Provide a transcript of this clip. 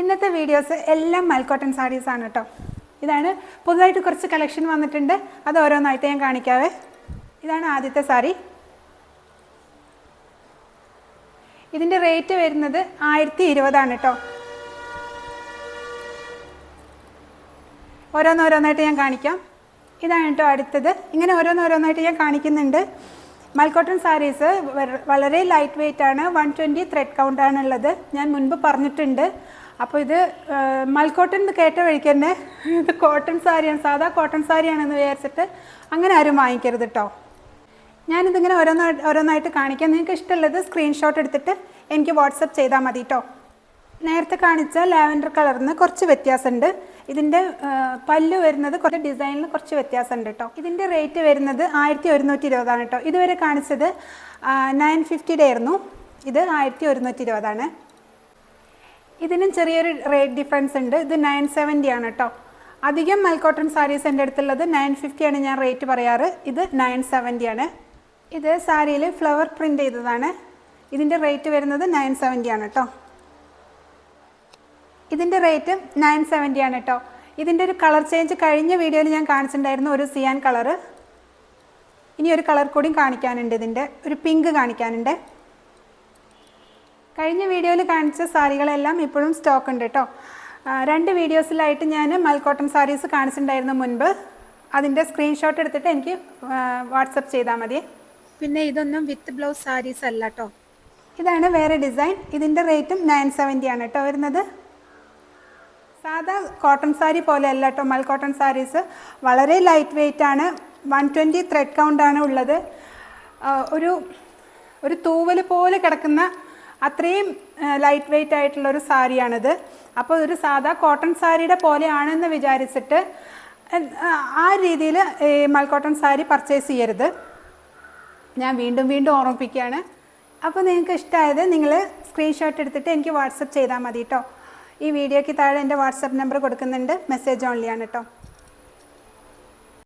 ഇന്നത്തെ വീഡിയോസ് എല്ലാം മൽക്കോട്ടൺ സാരീസ് ആണ് കേട്ടോ ഇതാണ് പുതുതായിട്ട് കുറച്ച് കളക്ഷൻ വന്നിട്ടുണ്ട്. അത് ഓരോന്നായിട്ട് ഞാൻ കാണിക്കാവേ. ഇതാണ് ആദ്യത്തെ സാരി ഇതിന്റെ റേറ്റ് വരുന്നത് ആയിരത്തി ഇരുപതാണ് കേട്ടോ ഓരോന്നോരോന്നായിട്ട് ഞാൻ കാണിക്കാം. ഇതാണ് കേട്ടോ അടുത്തത്. ഇങ്ങനെ ഓരോന്നോരോന്നായിട്ട് ഞാൻ കാണിക്കുന്നുണ്ട്. മൽക്കോട്ടൺ സാരീസ് വളരെ ലൈറ്റ് വെയിറ്റ് ആണ് വൺ ട്വന്റി ത്രെഡ് കൗണ്ടാണുള്ളത് ഞാൻ മുൻപ് പറഞ്ഞിട്ടുണ്ട്. അപ്പോൾ ഇത് മൽക്കോട്ടൻ എന്ന് കേട്ട വഴിക്ക് തന്നെ ഇത് കോട്ടൺ സാരിയാണ് സാധാ കോട്ടൺ സാരിയാണെന്ന് വിചാരിച്ചിട്ട് അങ്ങനെ ആരും വാങ്ങിക്കരുത് കേട്ടോ ഞാനിതിങ്ങനെ ഓരോന്നായി ഓരോന്നായിട്ട് കാണിക്കാം. നിങ്ങൾക്ക് ഇഷ്ടമുള്ളത് സ്ക്രീൻഷോട്ട് എടുത്തിട്ട് എനിക്ക് വാട്സപ്പ് ചെയ്താൽ മതി കേട്ടോ നേരത്തെ കാണിച്ച ലാവൻഡർ കളറിന് കുറച്ച് വ്യത്യാസമുണ്ട്. ഇതിന്റെ പല്ല് വരുന്നത് കുറച്ച് ഡിസൈനിൽ കുറച്ച് വ്യത്യാസമുണ്ട് കേട്ടോ ഇതിന്റെ റേറ്റ് വരുന്നത് ആയിരത്തി ഒരുന്നൂറ്റി ഇരുപതാണ് കേട്ടോ ഇതുവരെ കാണിച്ചത് നയൻ ഫിഫ്റ്റിയുടെ ആയിരുന്നു ഇത് ആയിരത്തി ഒരുന്നൂറ്റി ഇരുപതാണ് ഇതിനും ചെറിയൊരു റേറ്റ് ഡിഫറൻസ് ഉണ്ട്. ഇത് നയൻ സെവന്റി ആണ് കേട്ടോ അധികം മൽക്കോട്ടൺ സാരീസ് എന്റെ അടുത്തുള്ളത് നയൻ ഫിഫ്റ്റി ആണ് ഞാൻ റേറ്റ് പറയാറ്. ഇത് നയൻ സെവന്റി ആണ്. ഇത് സാരിയിൽ ഫ്ലവർ പ്രിന്റ് ചെയ്തതാണ്. ഇതിന്റെ റേറ്റ് വരുന്നത് നയൻ സെവന്റി ആണ് കേട്ടോ ഇതിന്റെ റേറ്റ് നയൻ സെവന്റി ആണ് കേട്ടോ ഇതിന്റെ ഒരു കളർ ചേഞ്ച് കഴിഞ്ഞ വീഡിയോയിൽ ഞാൻ കാണിച്ചിട്ടുണ്ടായിരുന്നു ഒരു സിയാൻ കളറ് ഇനി ഒരു കളർ കൂടിയും കാണിക്കാനുണ്ട് ഇതിന്റെ. ഒരു പിങ്ക് കാണിക്കാനുണ്ട്. കഴിഞ്ഞ വീഡിയോയിൽ കാണിച്ച സാരികളെല്ലാം ഇപ്പോഴും സ്റ്റോക്ക് ഉണ്ട് കേട്ടോ രണ്ട് വീഡിയോസിലായിട്ട് ഞാൻ മൽക്കോട്ടൺ സാരീസ് കാണിച്ചിട്ടുണ്ടായിരുന്നു മുൻപ്. അതിന്റെ സ്ക്രീൻഷോട്ട് എടുത്തിട്ട് എനിക്ക് വാട്സപ്പ് ചെയ്താൽ മതി. പിന്നെ ഇതൊന്നും വിത്ത് ബ്ലൗസ് സാരീസ് അല്ല കേട്ടോ ഇതാണ് വേറെ ഡിസൈൻ ഇതിന്റെ റേറ്റും നയൻ സെവന്റി ആണ് കേട്ടോ വരുന്നത്. സാധാ കോട്ടൺ സാരി പോലെ അല്ല കേട്ടോ mul cotton saris light weight wait ആണ്. വൺ ട്വന്റി ത്രെഡ് കൗണ്ടാണ് ഉള്ളത്. ഒരു ഒരു തൂവൽ പോലെ കിടക്കുന്ന അത്രയും ലൈറ്റ് വെയിറ്റ് ആയിട്ടുള്ള ഒരു സാരിയാണിത്. അപ്പോൾ ഒരു സാധാ കോട്ടൺ സാരിയുടെ പോലെയാണെന്ന് വിചാരിച്ചിട്ട് ആ രീതിയിൽ ഈ മൽക്കോട്ടൺ സാരി പർച്ചേസ് ചെയ്യരുത്. ഞാൻ വീണ്ടും വീണ്ടും ഓർമ്മിപ്പിക്കുകയാണ്. അപ്പോൾ നിങ്ങൾക്ക് ഇഷ്ടമായത് നിങ്ങൾ സ്ക്രീൻഷോട്ട് എടുത്തിട്ട് എനിക്ക് വാട്സപ്പ് ചെയ്താൽ മതി കേട്ടോ. ഈ വീഡിയോയ്ക്ക് താഴെ എന്റെ വാട്സപ്പ് നമ്പർ കൊടുക്കുന്നുണ്ട്. മെസ്സേജ് ഓൺലി ആണ് കേട്ടോ.